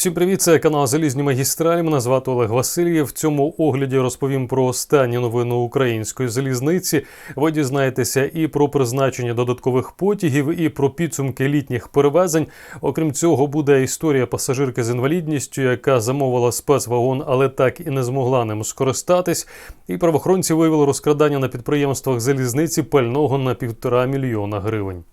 Всім привіт, це канал Залізні магістралі. Мене звати Олег Васильєв. В цьому огляді розповім про останні новини української залізниці. Ви дізнаєтеся і про призначення додаткових потягів, і про підсумки літніх перевезень. Окрім цього, буде історія пасажирки з інвалідністю, яка замовила спецвагон, але так і не змогла ним скористатись. І правоохоронці виявили розкрадання на підприємствах залізниці пального на півтора мільйона гривень.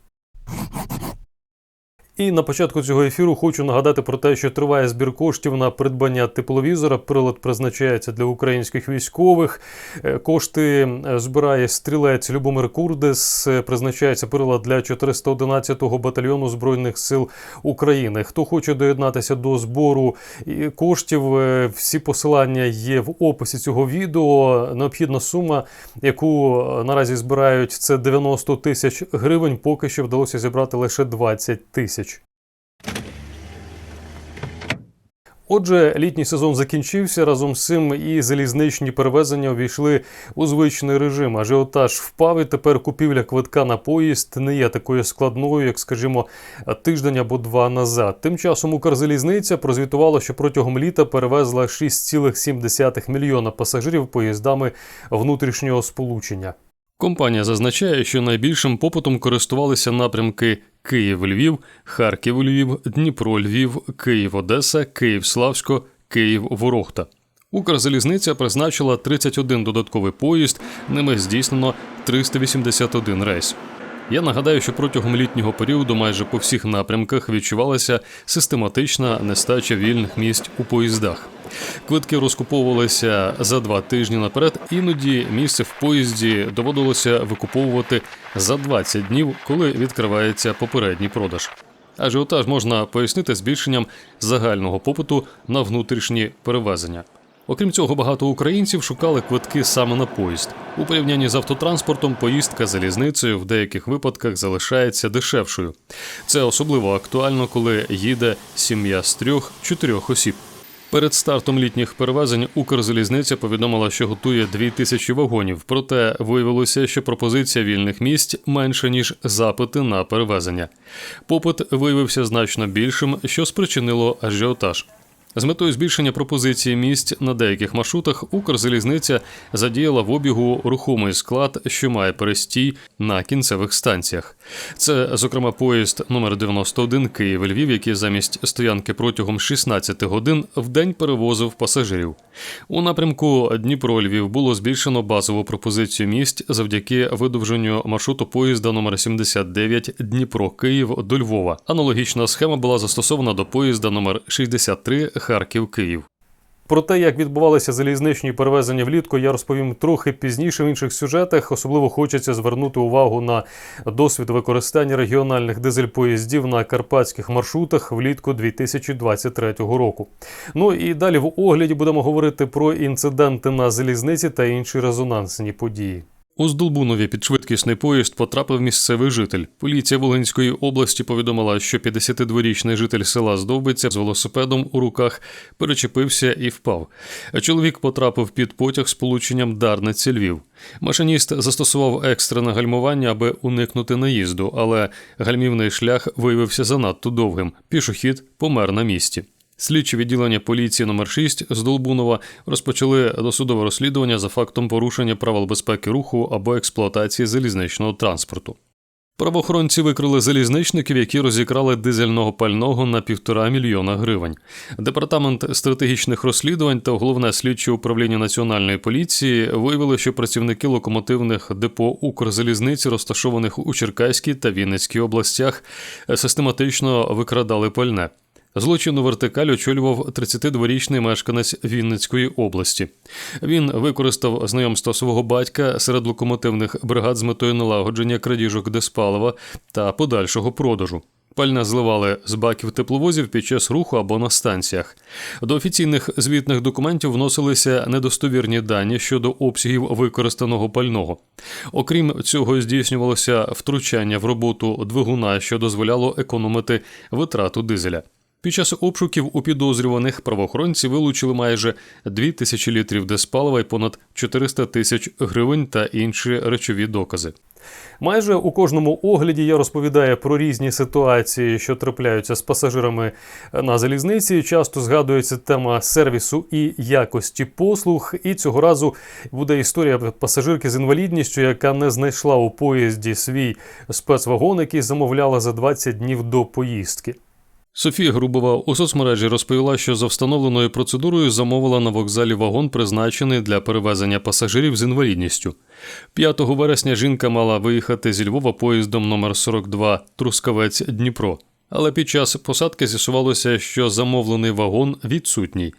І на початку цього ефіру хочу нагадати про те, що триває збір коштів на придбання тепловізора. Прилад призначається для українських військових. Е, Кошти е, збирає стрілець Любомир Курдес. Е, Призначається прилад для 411-го батальйону збройних сил України. Хто хоче доєднатися до збору коштів, всі посилання є в описі цього відео. Необхідна сума, яку наразі збирають, це 90 тисяч гривень. Поки що вдалося зібрати лише 20 тисяч. Отже, літній сезон закінчився. Разом з цим і залізничні перевезення увійшли у звичний режим. Ажіотаж впав і тепер купівля квитка на поїзд не є такою складною, як, скажімо, тиждень або два назад. Тим часом Укрзалізниця прозвітувала, що протягом літа перевезла 6,7 мільйона пасажирів поїздами внутрішнього сполучення. Компанія зазначає, що найбільшим попитом користувалися напрямки Київ-Львів, Харків-Львів, Дніпро-Львів, Київ-Одеса, Київ-Славсько, Київ-Ворохта. Укрзалізниця призначила 31 додатковий поїзд, ними здійснено 381 рейс. Я нагадаю, що протягом літнього періоду майже по всіх напрямках відчувалася систематична нестача вільних місць у поїздах. Квитки розкуповувалися за два тижні наперед, іноді місце в поїзді доводилося викуповувати за 20 днів, коли відкривається попередній продаж. Ажіотаж можна пояснити збільшенням загального попиту на внутрішні перевезення. Окрім цього, багато українців шукали квитки саме на поїзд. У порівнянні з автотранспортом, поїздка залізницею в деяких випадках залишається дешевшою. Це особливо актуально, коли їде сім'я з трьох-чотирьох осіб. Перед стартом літніх перевезень Укрзалізниця повідомила, що готує 2000 вагонів. Проте виявилося, що пропозиція вільних місць менша ніж запити на перевезення. Попит виявився значно більшим, що спричинило ажіотаж. З метою збільшення пропозиції місць на деяких маршрутах Укрзалізниця задіяла в обігу рухомий склад, що має перестій на кінцевих станціях. Це, зокрема, поїзд номер 91 Київ-Львів, який замість стоянки протягом 16 годин в день перевозив пасажирів. У напрямку Дніпро-Львів було збільшено базову пропозицію місць завдяки видовженню маршруту поїзда номер 79 Дніпро-Київ до Львова. Аналогічна схема була застосована до поїзда номер 63 Харків-Київ. Про те, як відбувалися залізничні перевезення влітку, я розповім трохи пізніше в інших сюжетах. Особливо хочеться звернути увагу на досвід використання регіональних дизель-поїздів на карпатських маршрутах влітку 2023 року. Ну і далі в огляді будемо говорити про інциденти на залізниці та інші резонансні події. У Здолбунові під швидкісний поїзд потрапив місцевий житель. Поліція Волинської області повідомила, що 52-річний житель села Здовбиця з велосипедом у руках перечепився і впав. Чоловік потрапив під потяг з полученням Дарниці Львів. Машиніст застосував екстрене гальмування, аби уникнути наїзду, але гальмівний шлях виявився занадто довгим. Пішохід помер на місці. Слідчі відділення поліції номер 6 з Долбунова розпочали досудове розслідування за фактом порушення правил безпеки руху або експлуатації залізничного транспорту. Правоохоронці викрили залізничників, які розікрали дизельного пального на півтора мільйона гривень. Департамент стратегічних розслідувань та головне слідче управління національної поліції виявили, що працівники локомотивних депо Укрзалізниці, розташованих у Черкаській та Вінницькій областях, систематично викрадали пальне. Злочинну вертикаль очолював 32-річний мешканець Вінницької області. Він використав знайомство свого батька серед локомотивних бригад з метою налагодження крадіжок диспалива та подальшого продажу. Пальне зливали з баків тепловозів під час руху або на станціях. До офіційних звітних документів вносилися недостовірні дані щодо обсягів використаного пального. Окрім цього, здійснювалося втручання в роботу двигуна, що дозволяло економити витрату дизеля. Під час обшуків у підозрюваних правоохоронці вилучили майже 2 тисячі літрів диспалива і понад 400 тисяч гривень та інші речові докази. Майже у кожному огляді я розповідаю про різні ситуації, що трапляються з пасажирами на залізниці. Часто згадується тема сервісу і якості послуг. І цього разу буде історія пасажирки з інвалідністю, яка не знайшла у поїзді свій спецвагон, який замовляла за 20 днів до поїздки. Софія Грубова у соцмережі розповіла, що за встановленою процедурою замовила на вокзалі вагон, призначений для перевезення пасажирів з інвалідністю. 5 вересня жінка мала виїхати зі Львова поїздом номер 42 Трускавець Дніпро. Але під час посадки з'ясувалося, що замовлений вагон відсутній.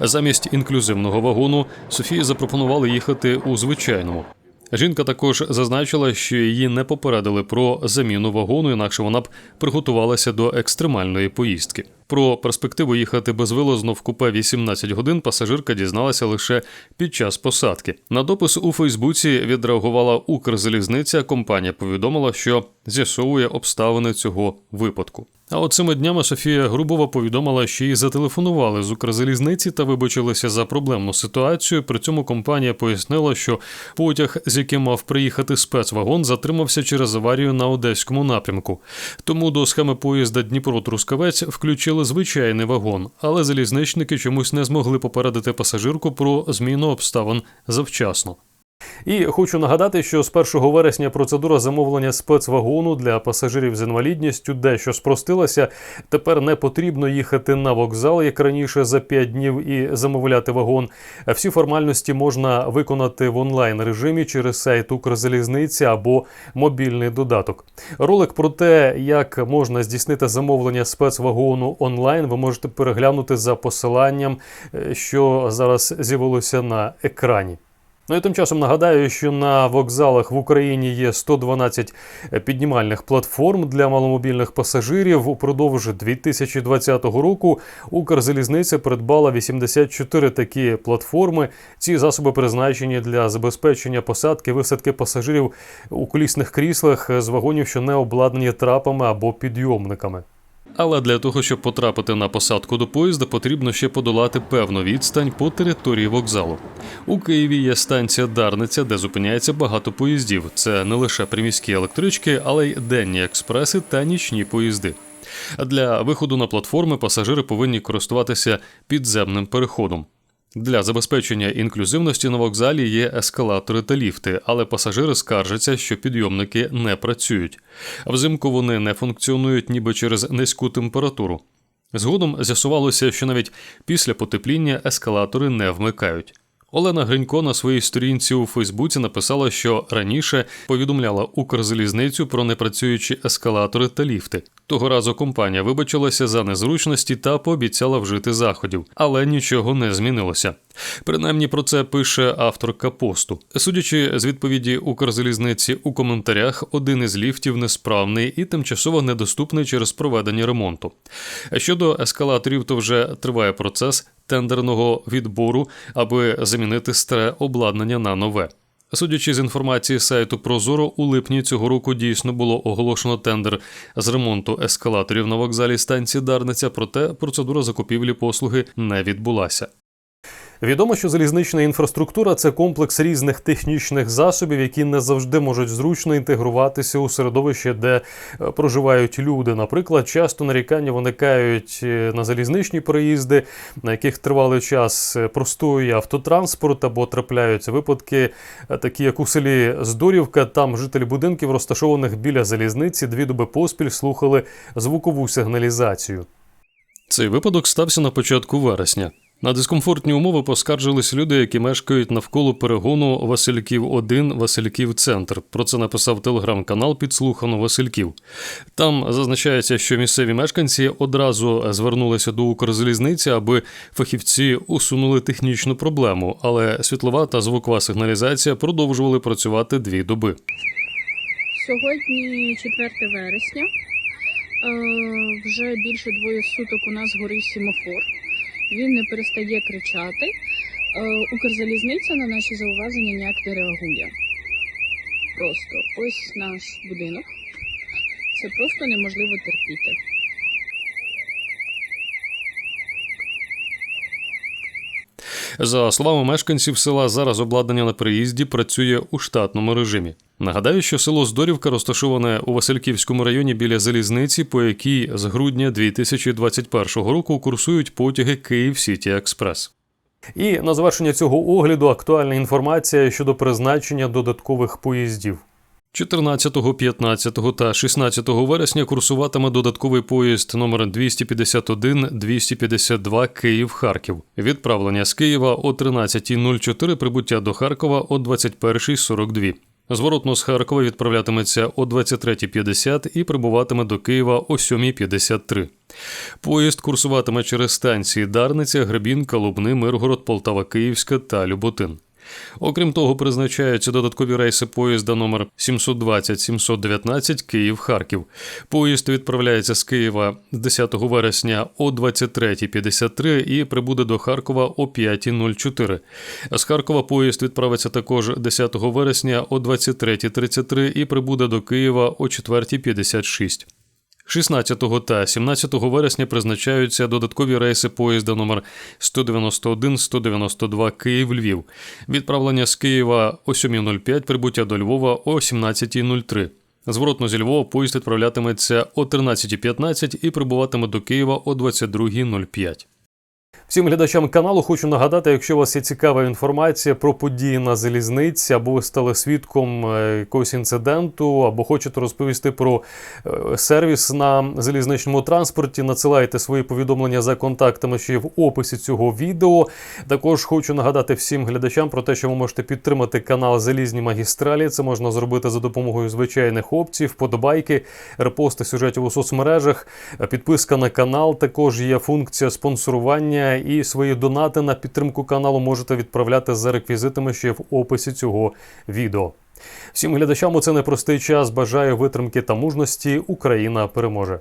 Замість інклюзивного вагону Софії запропонували їхати у звичайному. Жінка також зазначила, що її не попередили про заміну вагону, інакше вона б приготувалася до екстремальної поїздки. Про перспективу їхати безвилозно в купе 18 годин пасажирка дізналася лише під час посадки. На допис у Фейсбуці відреагувала Укрзалізниця. Компанія повідомила, що з'ясовує обставини цього випадку. А от цими днями Софія Грубова повідомила, що їй зателефонували з Укрзалізниці та вибачилися за проблемну ситуацію. При цьому компанія пояснила, що потяг, з яким мав приїхати спецвагон, затримався через аварію на одеському напрямку. Тому до схеми поїзда Дніпро-Трускавець включили звичайний вагон, але залізничники чомусь не змогли попередити пасажирку про зміну обставин завчасно. І хочу нагадати, що з 1 вересня процедура замовлення спецвагону для пасажирів з інвалідністю дещо спростилася. Тепер не потрібно їхати на вокзал, як раніше, за 5 днів і замовляти вагон. Всі формальності можна виконати в онлайн режимі через сайт Укрзалізниці або мобільний додаток. Ролик про те, як можна здійснити замовлення спецвагону онлайн, ви можете переглянути за посиланням, е, що зараз з'явилося на екрані. Ну і тим часом нагадаю, що на вокзалах в Україні є 112 піднімальних платформ для маломобільних пасажирів. Упродовж 2020 року Укрзалізниця придбала 84 такі платформи. Ці засоби призначені для забезпечення посадки, висадки пасажирів у колісних кріслах з вагонів, що не обладнані трапами або підйомниками. Але для того, щоб потрапити на посадку до поїзда, потрібно ще подолати певну відстань по території вокзалу. У Києві є станція Дарниця, де зупиняється багато поїздів. Це не лише приміські електрички, але й денні експреси та нічні поїзди. Для виходу на платформи пасажири повинні користуватися підземним переходом. Для забезпечення інклюзивності на вокзалі є ескалатори та ліфти, але пасажири скаржаться, що підйомники не працюють. Взимку вони не функціонують ніби через низьку температуру. Згодом з'ясувалося, що навіть після потепління ескалатори не вмикають. Олена Гринько на своїй сторінці у Фейсбуці написала, що раніше повідомляла Укрзалізницю про непрацюючі ескалатори та ліфти. Того разу компанія вибачилася за незручності та пообіцяла вжити заходів, але нічого не змінилося. Принаймні про це пише авторка посту. Судячи з відповіді Укрзалізниці у коментарях, один із ліфтів несправний і тимчасово недоступний через проведення ремонту. Щодо ескалаторів, то вже триває процес тендерного відбору, аби замінити старе обладнання на нове. Судячи з інформації сайту Прозоро, у липні цього року дійсно було оголошено тендер з ремонту ескалаторів на вокзалі станції Дарниця, проте процедура закупівлі послуги не відбулася. Відомо, що залізнична інфраструктура це комплекс різних технічних засобів, які не завжди можуть зручно інтегруватися у середовище, де е, проживають люди. Наприклад, часто нарікання виникають е, на залізничні проїзди, на яких тривалий час е, простоює автотранспорт, або трапляються випадки, такі як у селі Здорівка. Там жителі будинків, розташованих біля залізниці, дві доби поспіль слухали звукову сигналізацію. Цей випадок стався на початку вересня. На дискомфортні умови поскаржились люди, які мешкають навколо перегону Васильків 1 Васильків Центр. Про це написав телеграм-канал Підслухано Васильків. Там зазначається, що місцеві мешканці одразу звернулися до Укрзалізниці, аби фахівці усунули технічну проблему, але світлова та звукова сигналізація продовжували працювати дві доби. Сьогодні 4 вересня. Е, Вже більше двоє суток у нас горить семафор. Він не перестає кричати. Е, Укрзалізниця на наші зауваження ніяк не реагує. Просто ось наш будинок. Це просто неможливо терпіти. За словами мешканців села, зараз обладнання на приїзді працює у штатному режимі. Нагадаю, що село Здорівка розташоване у Васильківському районі біля залізниці, по якій з грудня 2021 року курсують потяги Київ Сіті Експрес. І на завершення цього огляду актуальна інформація щодо призначення додаткових поїздів. 14, 15 та 16 вересня курсуватиме додатковий поїзд номер 251-252 Київ-Харків. Відправлення з Києва о 13.04, прибуття до Харкова о 21.42. Зворотно з Харкова відправлятиметься о 23.50 і прибуватиме до Києва о 7.53. Поїзд курсуватиме через станції Дарниця, Гребінка, Лубни, Миргород, Полтава, Київська та Люботин. Окрім того, призначаються додаткові рейси поїзда номер 720-719 Київ-Харків. Поїзд відправляється з Києва з 10 вересня о 23.53 і прибуде до Харкова о 5.04. З Харкова поїзд відправиться також 10 вересня о 23.33 і прибуде до Києва о 4.56. 16 та 17 вересня призначаються додаткові рейси поїзда номер 191-192 Київ-Львів. Відправлення з Києва о 7.05, прибуття до Львова о 17.03. Зворотно зі Львова поїзд відправлятиметься о 13.15 і прибуватиме до Києва о 22.05. Всім глядачам каналу хочу нагадати, якщо у вас є цікава інформація про події на залізниці, або ви стали свідком е, якогось інциденту, або хочете розповісти про е, сервіс на залізничному транспорті, надсилайте свої повідомлення за контактами, є в описі цього відео. Також хочу нагадати всім глядачам про те, що ви можете підтримати канал Залізні магістралі. Це можна зробити за допомогою звичайних опцій, вподобайки, репости сюжетів у соцмережах, підписка на канал. Також є функція спонсорування і свої донати на підтримку каналу можете відправляти за реквізитами, є в описі цього відео. Всім глядачам у це непростий час. Бажаю витримки та мужності. Україна переможе.